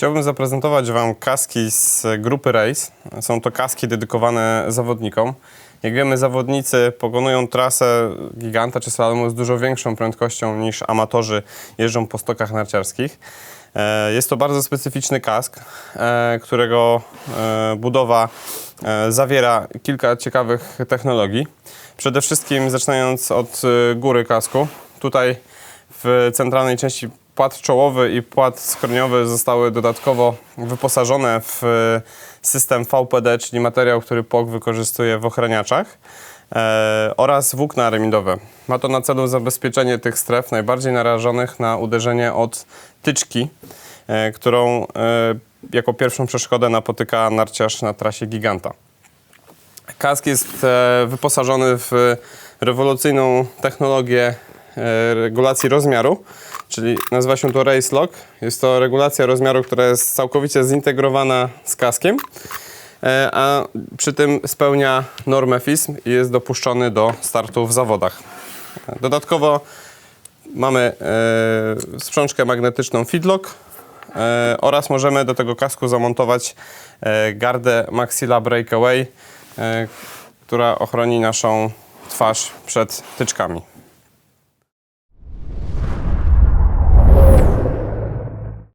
Chciałbym zaprezentować Wam kaski z grupy Race. Są to kaski dedykowane zawodnikom. Jak wiemy, zawodnicy pokonują trasę giganta czy slalomu z dużo większą prędkością niż amatorzy jeżdżą po stokach narciarskich. E, Jest to bardzo specyficzny kask, e, którego e, budowa zawiera kilka ciekawych technologii. Przede wszystkim zaczynając od góry kasku. Tutaj w centralnej części płat czołowy i płat skroniowy zostały dodatkowo wyposażone w e, system VPD, czyli materiał, który POG wykorzystuje w ochraniaczach e, oraz włókna remidowe. Ma to na celu zabezpieczenie tych stref najbardziej narażonych na uderzenie od tyczki, e, którą e, jako pierwszą przeszkodę napotyka narciarz na trasie giganta. Kask jest e, wyposażony w rewolucyjną technologię regulacji rozmiaru, czyli nazywa się to Race Lock. Jest to regulacja rozmiaru, która jest całkowicie zintegrowana z kaskiem, e, a przy tym spełnia normę FISM i jest dopuszczony do startu w zawodach. Dodatkowo mamy e, sprzączkę magnetyczną Feedlock e, oraz możemy do tego kasku zamontować e, gardę Maxilla Breakaway, e, która ochroni naszą twarz przed tyczkami.